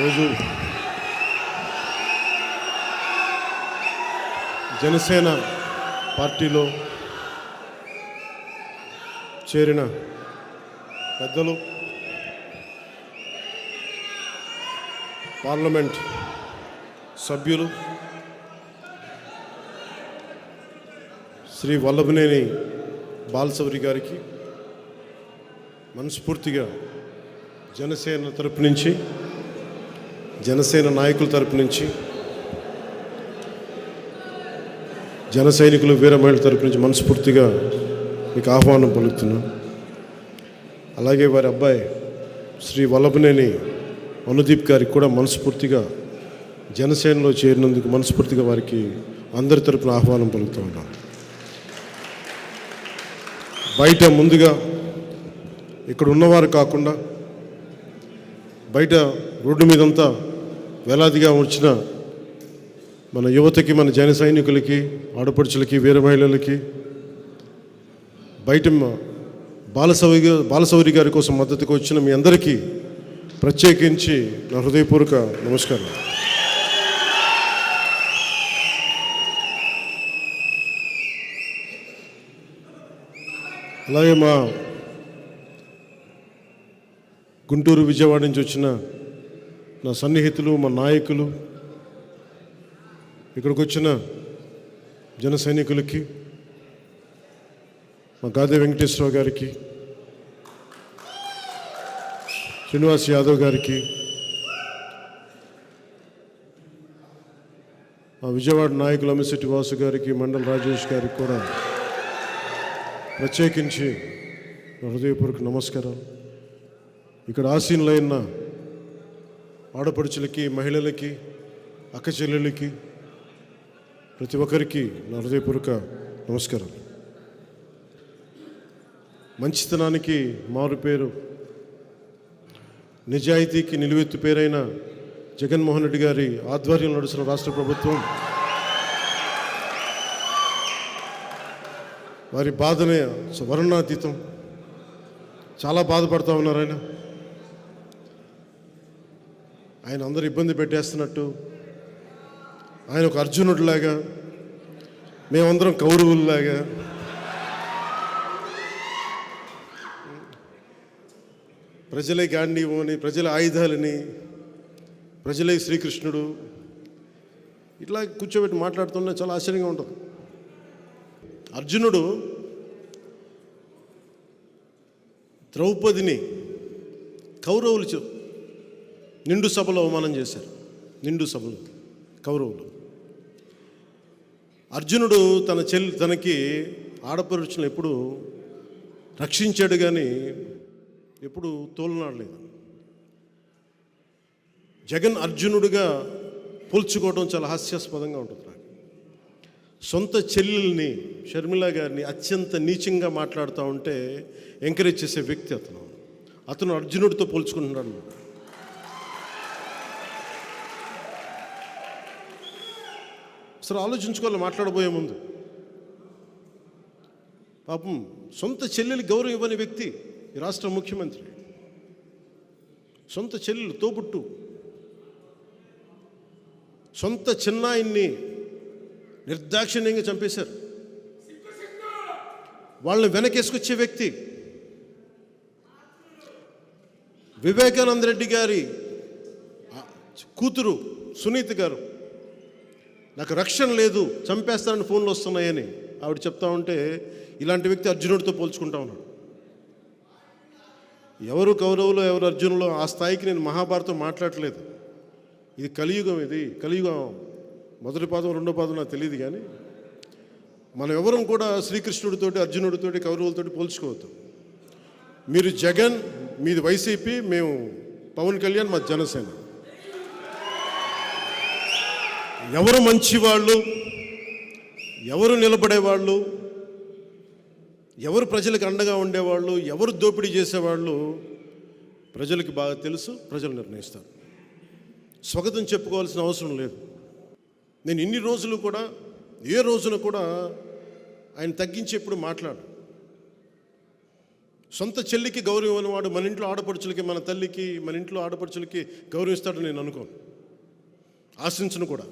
రోజు జనసేన పార్టీలో చేరిన పెద్దలు పార్లమెంట్ సభ్యులు శ్రీ వల్లభనేని బాలసౌరి గారికి మనస్ఫూర్తిగా జనసేన తరపు నుంచి జనసేన నాయకుల తరపు నుంచి జన సైనికులు వీర మహిళల తరపు నుంచి మనస్ఫూర్తిగా మీకు ఆహ్వానం పలుకుతున్నాను అలాగే వారి అబ్బాయి శ్రీ వల్లభనేని అనుదీప్ గారికి కూడా మనస్ఫూర్తిగా జనసేనలో చేరినందుకు మనస్ఫూర్తిగా వారికి అందరి తరపున ఆహ్వానం పలుకుతూ ఉన్నాను బయట ముందుగా ఇక్కడ ఉన్నవారు కాకుండా బయట రోడ్డు మీదంతా వేలాదిగా వచ్చిన మన యువతకి మన జన సైనికులకి ఆడపడుచులకి వీర మహిళలకి బయట బాలసౌరి బాలసౌరి గారి కోసం మద్దతుకు వచ్చిన మీ అందరికీ ప్రత్యేకించి నా హృదయపూర్వక నమస్కారం. అలాగే మా గుంటూరు విజయవాడ నుంచి వచ్చిన నా సన్నిహితులు మా నాయకులు ఇక్కడికి వచ్చిన జన సైనికులకి మా గాదే వెంకటేశ్వరరావు గారికి శ్రీనివాస్ యాదవ్ గారికి మా విజయవాడ నాయకులు అమ్మశెట్టి వాసు గారికి మండల రాజేష్ గారికి కూడా ప్రత్యేకించి హృదయపూర్వక నమస్కారాలు. ఇక్కడ ఆసీనులైన ఆడపడుచులకి మహిళలకి అక్కచెల్లెళ్ళకి ప్రతి ఒక్కరికి నా హృదయపూర్వక నమస్కారం మంచితనానికి మారు పేరు నిజాయితీకి నిలువెత్తు పేరైన జగన్మోహన్ రెడ్డి గారి ఆధ్వర్యంలో నడుస్తున్న రాష్ట్ర ప్రభుత్వం వారి బాధనే వర్ణాతీతం చాలా బాధపడుతూ ఉన్నారు ఆయన. ఆయన అందరు ఇబ్బంది పెట్టేస్తున్నట్టు. ఆయన ఒక అర్జునుడిలాగా మేమందరం కౌరవుల్లాగా. ప్రజలే గాంధీవని ప్రజల ఆయుధాలని ప్రజలే శ్రీకృష్ణుడు. ఇట్లా కూర్చోబెట్టి మాట్లాడుతున్నా చాలా ఆశ్చర్యంగా ఉంటుంది. అర్జునుడు ద్రౌపదిని కౌరవులు చె- నిండు సభలో అవమానం చేశారు. నిండు సభలో కౌరవులు. అర్జునుడు తన చెల్లి తనకి ఆడపరుచులను ఎప్పుడు రక్షించాడు కానీ ఎప్పుడు తోలనాడలేదు. జగన్ అర్జునుడిగా పోల్చుకోవడం చాలా హాస్యాస్పదంగా ఉంటుంది నాకు. సొంత చెల్లెల్ని షర్మిల గారిని అత్యంత నీచంగా మాట్లాడుతూ ఉంటే ఎంకరేజ్ చేసే వ్యక్తి అతను. అతను అర్జునుడితో పోల్చుకుంటున్నాడు. అసలు ఆలోచించుకోవాలి మాట్లాడబోయే ముందు. పాపం సొంత చెల్లెలు గౌరవం ఇవ్వని వ్యక్తి ఈ రాష్ట్ర ముఖ్యమంత్రి. సొంత చెల్లెలు తోబుట్టు. సొంత చిన్నాయిని నిర్దాక్షిణ్యంగా చంపేశారు. వాళ్ళని వెనకేసుకొచ్చే వ్యక్తి వివేకానంద రెడ్డి గారి కూతురు సునీత గారు. నాకు రక్షణ లేదు చంపేస్తానని ఫోన్లు వస్తున్నాయని. ఆవిడ చెప్తా ఉంటే ఇలాంటి వ్యక్తి అర్జునుడితో పోల్చుకుంటా ఉన్నాడు. ఎవరు కౌరవులు ఎవరు అర్జునులో ఆ స్థాయికి నేను మహాభారతం మాట్లాడలేదు. ఇది కలియుగం ఇది కలియుగం. మొదటి పాదం రెండో పాదం నాకు తెలియదు కానీ మనం ఎవరం కూడా శ్రీకృష్ణుడితోటి అర్జునుడితోటి కౌరవులతోటి పోల్చుకోవద్దు. మీరు జగన్ మీది వైసీపీ మేము పవన్ కళ్యాణ్ మా జనసేన. ఎవరు మంచివాళ్ళు? ఎవరు నిలబడేవాళ్ళు? ఎవరు ప్రజలకు అండగా ఉండేవాళ్ళు? ఎవరు దోపిడీ చేసేవాళ్ళు? ప్రజలకు బాగా తెలుసు ప్రజలు నిర్ణయిస్తారు. స్వాగతం చెప్పుకోవాల్సిన అవసరం లేదు. నేను ఇన్ని రోజులు కూడా ఏ రోజున కూడా ఆయన తగ్గించి ఎప్పుడు మాట్లాడు సొంత చెల్లికి గౌరవం అనేవాడు మన ఇంట్లో ఆడపడుచులకి మన తల్లికి మన ఇంట్లో ఆడపడుచులకి గౌరవిస్తాడని నేను అనుకోను. ఆశించను కూడా.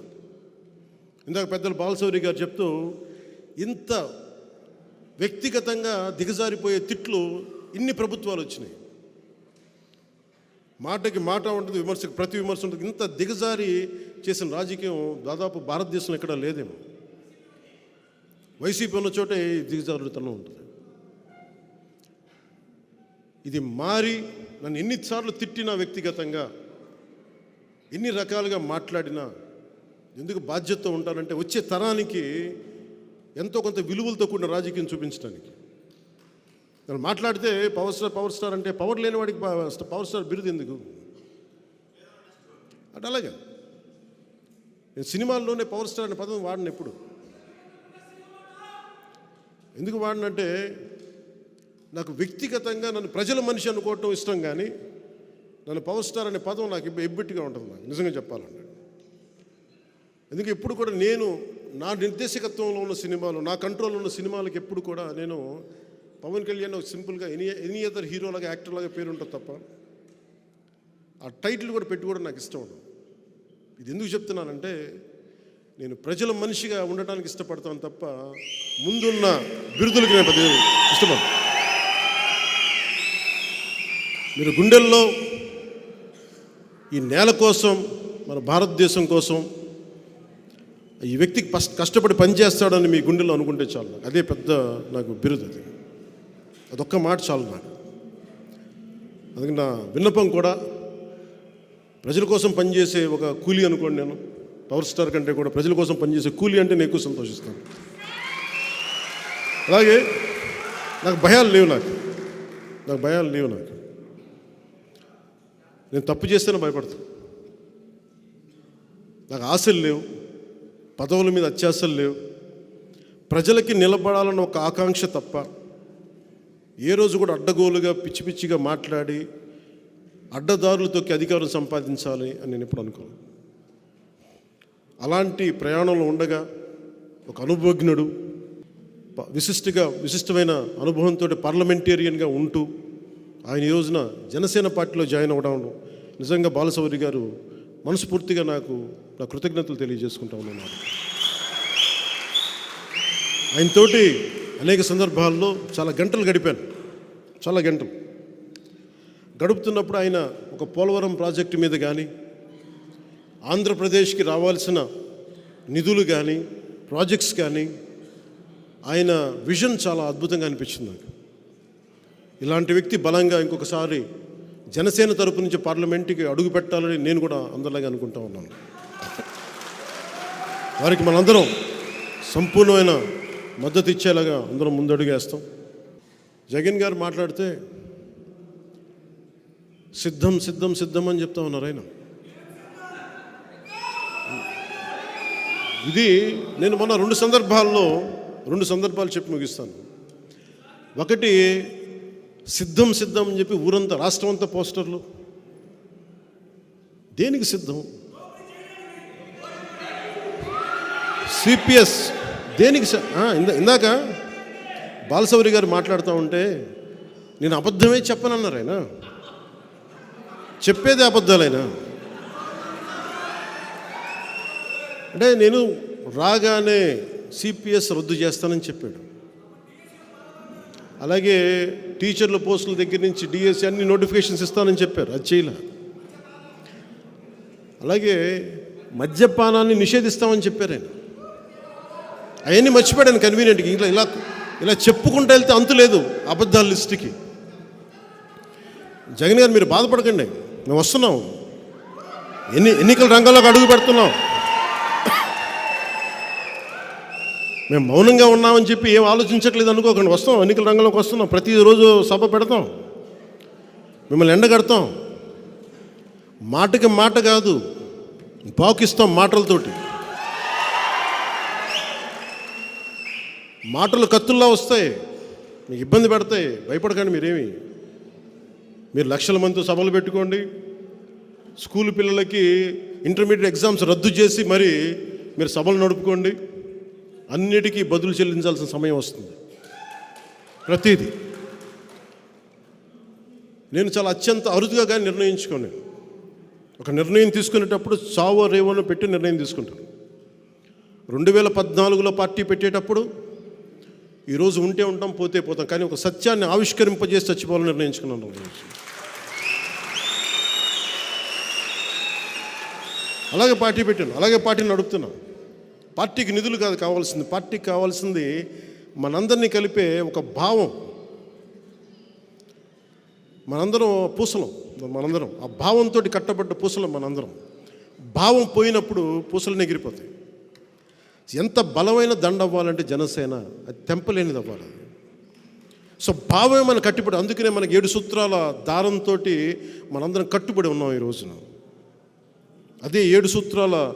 ఇందాక పెద్దలు బాలశౌరి గారు చెప్తూ ఇంత వ్యక్తిగతంగా దిగజారిపోయే తిట్లు ఇన్ని ప్రభుత్వాలు వచ్చినాయి. మాటకి మాట ఉంటుంది విమర్శకు ప్రతి విమర్శ ఉంటుంది. ఇంత దిగజారి చేసిన రాజకీయం దాదాపు భారతదేశంలో ఎక్కడ లేదేమో. వైసీపీ ఉన్న చోటే ఈ ఉంటుంది. ఇది మారి నన్ను ఎన్నిసార్లు తిట్టినా వ్యక్తిగతంగా ఎన్ని రకాలుగా మాట్లాడినా ఎందుకు బాధ్యతతో ఉంటానంటే వచ్చే తరానికి ఎంతో కొంత విలువలతో కూడిన రాజకీయం చూపించడానికి. నేను మాట్లాడితే పవర్ స్టార్ పవర్ స్టార్ అంటే పవర్ లేని వాడికి పవర్ స్టార్ బిరుదు ఎందుకు? అంటే అలాగే. నేను సినిమాల్లోనే పవర్ స్టార్ అనే పదం వాడిన ఎప్పుడు. ఎందుకు వాడినంటే నాకు వ్యక్తిగతంగా నన్ను ప్రజల మనిషి అనుకోవటం ఇష్టం కానీ నన్ను పవర్ స్టార్ అనే పదం నాకు ఎబ్బెట్టిగా ఉంటుంది నాకు. నిజంగా చెప్పాలంటే. ఎందుకంటే ఎప్పుడు కూడా నేను నా నిర్దేశకత్వంలో ఉన్న సినిమాలు నా కంట్రోల్లో ఉన్న సినిమాలకు ఎప్పుడు కూడా నేను పవన్ కళ్యాణ్ ఒక సింపుల్గా ఎనీ ఎనీ అదర్ హీరోలాగా యాక్టర్లాగా పేరు ఉంటుంది తప్ప ఆ టైటిల్ కూడా పెట్టి కూడా నాకు ఇష్టం ఉండదు. ఇది ఎందుకు చెప్తున్నానంటే నేను ప్రజల మనిషిగా ఉండటానికి ఇష్టపడతాను తప్ప ముందున్న బిరుదులకి నేను పది ఇష్టపడను. మీరు గుండెల్లో ఈ నేల కోసం మన భారతదేశం కోసం ఈ వ్యక్తికి ఫస్ట్ కష్టపడి పనిచేస్తాడని మీ గుండెల్లో అనుకుంటే చాలు నాకు. అదే పెద్ద నాకు బిరుదు అది. అదొక్క మాట చాలు నాకు. అందుకే నా విన్నపం కూడా ప్రజల కోసం పనిచేసే ఒక కూలీ అనుకోండి నేను. పవర్ స్టార్ కంటే కూడా ప్రజల కోసం పనిచేసే కూలీ అంటే నేను ఎక్కువ సంతోషిస్తాను. అలాగే నాకు భయాలు లేవు నాకు. నాకు భయాలు లేవు నాకు. నేను తప్పు చేస్తేనే భయపడతాను. నాకు ఆశలు లేవు. పదవుల మీద అత్యాసలు లేవు. ప్రజలకి నిలబడాలన్న ఒక ఆకాంక్ష తప్ప ఏ రోజు కూడా అడ్డగోలుగా పిచ్చి పిచ్చిగా మాట్లాడి అడ్డదారులతోకి అధికారం సంపాదించాలి అని నేను ఎప్పుడు అనుకోను. అలాంటి ప్రయాణంలో ఉండగా ఒక అనుభవజ్ఞుడు విశిష్టగా విశిష్టమైన అనుభవంతో పార్లమెంటేరియన్గా ఉంటూ ఆయన ఈ రోజున జనసేన పార్టీలో జాయిన్ అవ్వడం నిజంగా బాలసౌరి గారు మనస్ఫూర్తిగా నాకు నా కృతజ్ఞతలు తెలియజేసుకుంటా ఉన్నాను. ఆయనతోటి అనేక సందర్భాల్లో చాలా గంటలు గడిపాను. చాలా గంటలు. గడుపుతున్నప్పుడు ఆయన ఒక పోలవరం ప్రాజెక్టు మీద కానీ ఆంధ్రప్రదేశ్కి రావాల్సిన నిధులు కానీ ప్రాజెక్ట్స్ కానీ ఆయన విజన్ చాలా అద్భుతంగా అనిపించింది నాకు. ఇలాంటి వ్యక్తి బలంగా ఇంకొకసారి జనసేన తరపు నుంచి పార్లమెంట్కి అడుగు పెట్టాలని నేను కూడా అందరిలాగా అనుకుంటా ఉన్నాను. వారికి మనందరం సంపూర్ణమైన మద్దతు ఇచ్చేలాగా అందరం ముందడుగేస్తాం. జగన్ గారు మాట్లాడితే సిద్ధం సిద్ధం సిద్ధం అని చెప్తా ఉన్నారు ఆయన. ఇది నేను మొన్న రెండు సందర్భాల్లో రెండు సందర్భాలు చెప్పి ముగిస్తాను. ఒకటి సిద్ధం సిద్ధం అని చెప్పి ఊరంతా రాష్ట్రం అంతా పోస్టర్లు. దేనికి సిద్ధం? సిపిఎస్. దేనికి ఇందా ఇందాక బాలసౌరి గారు మాట్లాడుతూ ఉంటే నేను అబద్ధమే చెప్పనన్నారు ఆయన. చెప్పేది అబద్ధాలైనా. అంటే నేను రాగానే సిపిఎస్ రద్దు చేస్తానని చెప్పాడు. అలాగే టీచర్ల పోస్టుల దగ్గర నుంచి డిఎస్సి అన్ని నోటిఫికేషన్స్ ఇస్తానని చెప్పారు. అది చేయలే. అలాగే మద్యపానాన్ని నిషేధిస్తామని చెప్పారు ఆయన. అవన్నీ మర్చిపోయాను కన్వీనియంట్కి ఇలా ఇలా ఇలా చెప్పుకుంటూ వెళ్తే అంతు లేదు అబద్ధాల లిస్టుకి. జగన్ గారు మీరు బాధపడకండి. మేము వస్తున్నాం. ఎన్ని ఎన్నికల రంగంలోకి అడుగు పెడుతున్నాం. మేము మౌనంగా ఉన్నామని చెప్పి ఏం ఆలోచించట్లేదు అనుకోకండి. వస్తాం ఎన్నికల రంగంలోకి వస్తున్నాం. ప్రతిరోజు సభ పెడతాం. మిమ్మల్ని ఎండగడతాం. మాటకి మాట కాదు పాకిస్తాం మాటలతోటి. మాటలు కత్తుల్లా వస్తాయి మీకు ఇబ్బంది పెడతాయి భయపడకండి మీరేమి. మీరు లక్షల మందితో సభలు పెట్టుకోండి. స్కూల్ పిల్లలకి ఇంటర్మీడియట్ ఎగ్జామ్స్ రద్దు చేసి మరి మీరు సభలు నడుపుకోండి. అన్నిటికీ బదులు చెల్లించాల్సిన సమయం వస్తుంది. ప్రతిదీ. నేను చాలా అత్యంత అరుదుగా కానీ నిర్ణయించుకోను ఒక నిర్ణయం తీసుకునేటప్పుడు చావో రేవోను పెట్టి నిర్ణయం తీసుకుంటాను. రెండు వేల పద్నాలుగులో పార్టీ పెట్టేటప్పుడు ఈరోజు ఉంటే ఉంటాం పోతే పోతాం కానీ ఒక సత్యాన్ని ఆవిష్కరింపజేసి చచ్చిపోవాలని నిర్ణయించుకున్నాను అలాగే పార్టీ పెట్టాను అలాగే పార్టీని నడుపుతున్నాను. పార్టీకి నిధులు కాదు కావాల్సింది. పార్టీకి కావాల్సింది మనందరినీ కలిపే ఒక భావం. మనందరం పూసలం మనందరం. ఆ భావంతో కట్టబడ్డ పూసలం మనందరం. భావం పోయినప్పుడు పూసలు ఎగిరిపోతాయి. ఎంత బలమైన దండ అవ్వాలంటే జనసేన అది తెంపలేనిది అవ్వాలి. సో భావమే మన కట్టుబడి అందుకనే మనకి ఏడు సూత్రాల దారంతో మనందరం కట్టుబడి ఉన్నాం ఈ రోజున. అదే ఏడు సూత్రాల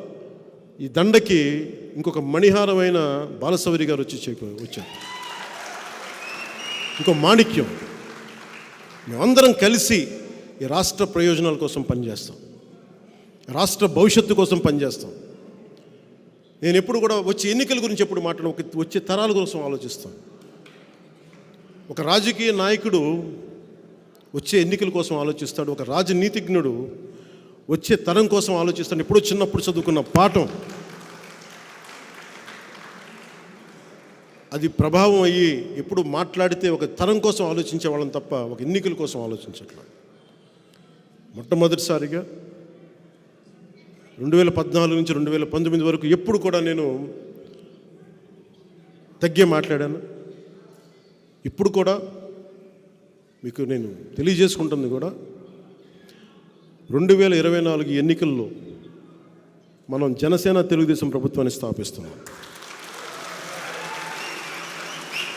ఈ దండకి ఇంకొక మణిహారమైన బాలసౌరి గారు వచ్చి చెప్ప- వచ్చారు. ఇంకో మాణిక్యం. మేమందరం కలిసి ఈ రాష్ట్ర ప్రయోజనాల కోసం పనిచేస్తాం. రాష్ట్ర భవిష్యత్తు కోసం పనిచేస్తాం. నేను ఎప్పుడు కూడా వచ్చే ఎన్నికల గురించి ఎప్పుడు మాట్లాడడం వచ్చే తరాల కోసం ఆలోచిస్తాను. ఒక రాజకీయ నాయకుడు వచ్చే ఎన్నికల కోసం ఆలోచిస్తాడు. ఒక రాజనీతిజ్ఞుడు వచ్చే తరం కోసం ఆలోచిస్తాను. ఎప్పుడో చిన్నప్పుడు చదువుకున్న పాఠం. అది ప్రభావం అయ్యి ఎప్పుడు మాట్లాడితే ఒక తరం కోసం ఆలోచించే వాళ్ళని తప్ప ఒక ఎన్నికల కోసం ఆలోచించట్లేదు. మొట్టమొదటిసారిగా రెండు వేల పద్నాలుగు నుంచి రెండు వేల పంతొమ్మిది వరకు ఎప్పుడు కూడా నేను తగ్గే మాట్లాడాను. ఇప్పుడు కూడా మీకు నేను తెలియజేసుకుంటుంది కూడా రెండు వేల ఇరవై నాలుగు ఎన్నికల్లో మనం జనసేన తెలుగుదేశం ప్రభుత్వాన్ని స్థాపిస్తున్నాం.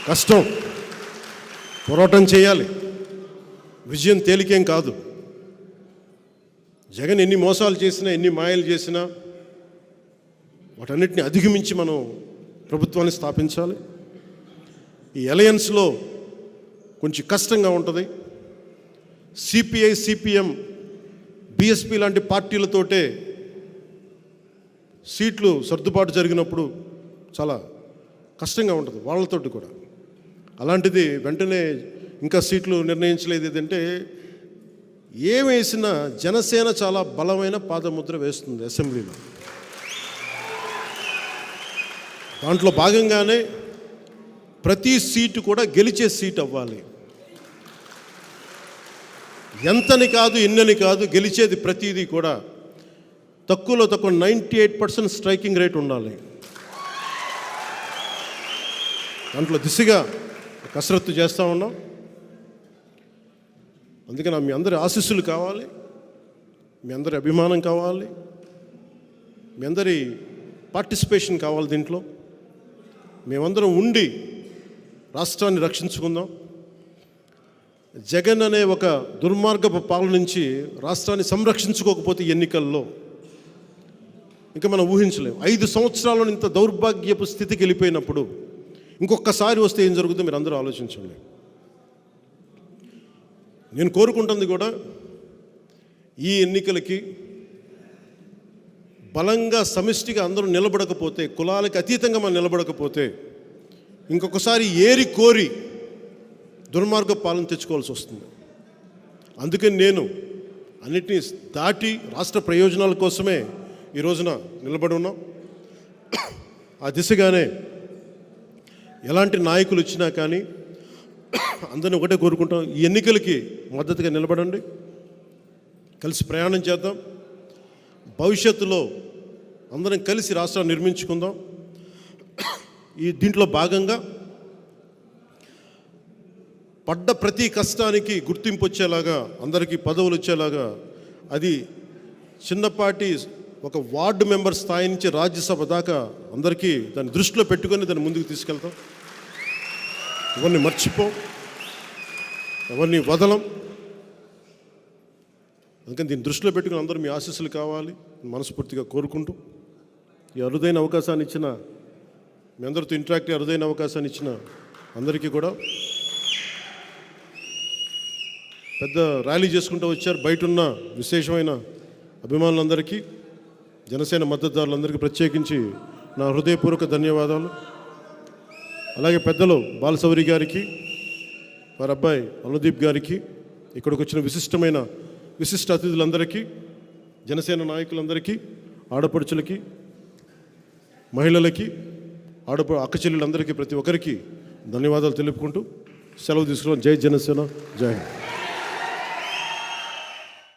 కష్టం. పోరాటం చేయాలి. విజయం తేలికేం కాదు. జగన్ ఎన్ని మోసాలు చేసినా ఎన్ని మాయలు చేసినా వాటన్నిటిని అధిగమించి మనం ప్రభుత్వాన్ని స్థాపించాలి. ఈ అలయన్స్లో కొంచెం కష్టంగా ఉంటుంది. సిపిఐ సిపిఎం బీఎస్పీ లాంటి పార్టీలతోటే సీట్లు సర్దుబాటు జరిగినప్పుడు చాలా కష్టంగా ఉంటుంది వాళ్ళతోటి కూడా. అలాంటిది వెంటనే ఇంకా సీట్లు నిర్ణయించలేదు ఏదంటే ఏం వేసినా జనసేన చాలా బలమైన పాదముద్ర వేస్తుంది అసెంబ్లీలో. దాంట్లో భాగంగానే ప్రతి సీటు కూడా గెలిచే సీట్ అవ్వాలి. ఎంతని కాదు ఎన్నని కాదు గెలిచేది ప్రతిదీ కూడా తక్కువలో తక్కువ ninety eight percent striking rate ఉండాలి. దాంట్లో దిశగా కసరత్తు చేస్తూ ఉన్నాం. అందుకే నా మీ అందరి ఆశీస్సులు కావాలి మీ అందరి అభిమానం కావాలి మీ అందరి పార్టిసిపేషన్ కావాలి దీంట్లో. మేమందరం ఉండి రాష్ట్రాన్ని రక్షించుకుందాం. జగన్ అనే ఒక దుర్మార్గపు పాలన నుంచి రాష్ట్రాన్ని సంరక్షించుకోకపోతే ఎన్నికల్లో ఇంకా మనం ఊహించలేము. ఐదు సంవత్సరాలను ఇంత దౌర్భాగ్యపు స్థితికి వెళ్ళిపోయినప్పుడు ఇంకొకసారి వస్తే ఏం జరుగుతుందో మీరు అందరూ ఆలోచించండి. నేను కోరుకుంటుంది కూడా ఈ ఎన్నికలకి బలంగా సమిష్టిగా అందరూ నిలబడకపోతే కులాలకు అతీతంగా మనం నిలబడకపోతే ఇంకొకసారి ఏరి కోరి దుర్మార్గ పాలన తెచ్చుకోవాల్సి వస్తుంది. అందుకని నేను అన్నిటినీ దాటి రాష్ట్ర ప్రయోజనాల కోసమే ఈ రోజున నిలబడి ఉన్నాం. ఆ దిశగానే ఎలాంటి నాయకులు ఇచ్చినా కానీ అందరిని ఒకటే కోరుకుంటాం ఈ ఎన్నికలకి మద్దతుగా నిలబడండి. కలిసి ప్రయాణం చేద్దాం. భవిష్యత్తులో అందరం కలిసి రాష్ట్రాన్ని నిర్మించుకుందాం. ఈ దీంట్లో భాగంగా పడ్డ ప్రతి కష్టానికి గుర్తింపు వచ్చేలాగా అందరికీ పదవులు వచ్చేలాగా అది చిన్నపాటి ఒక వార్డు మెంబర్ స్థాయి నుంచి రాజ్యసభ దాకా అందరికీ దాన్ని దృష్టిలో పెట్టుకొని దాన్ని ముందుకు తీసుకెళ్తాం. ఎవరిని మర్చిపోం ఎవరిని వదలం. అందుకని దీన్ని దృష్టిలో పెట్టుకుని అందరూ మీ ఆశీస్సులు కావాలి మనస్ఫూర్తిగా కోరుకుంటూ. ఈ అరుదైన అవకాశాన్ని ఇచ్చిన మీ అందరితో ఇంటరాక్ట్ అరుదైన అవకాశాన్ని ఇచ్చిన అందరికీ కూడా పెద్ద ర్యాలీ చేసుకుంటూ వచ్చారు. బయట ఉన్న విశేషమైన అభిమానులందరికీ జనసేన మద్దతుదారులందరికీ ప్రత్యేకించి నా హృదయపూర్వక ధన్యవాదాలు. అలాగే పెద్దలు బాలసౌరి గారికి వారి అబ్బాయి అనుదీప్ గారికి ఇక్కడికి వచ్చిన విశిష్టమైన విశిష్ట అతిథులందరికీ జనసేన నాయకులందరికీ ఆడపడుచులకి మహిళలకి ఆడప అక్కచెల్లెలందరికీ ప్రతి ఒక్కరికి ధన్యవాదాలు తెలుపుకుంటూ సెలవు తీసుకున్నాం. జై జనసేన జై హింద్.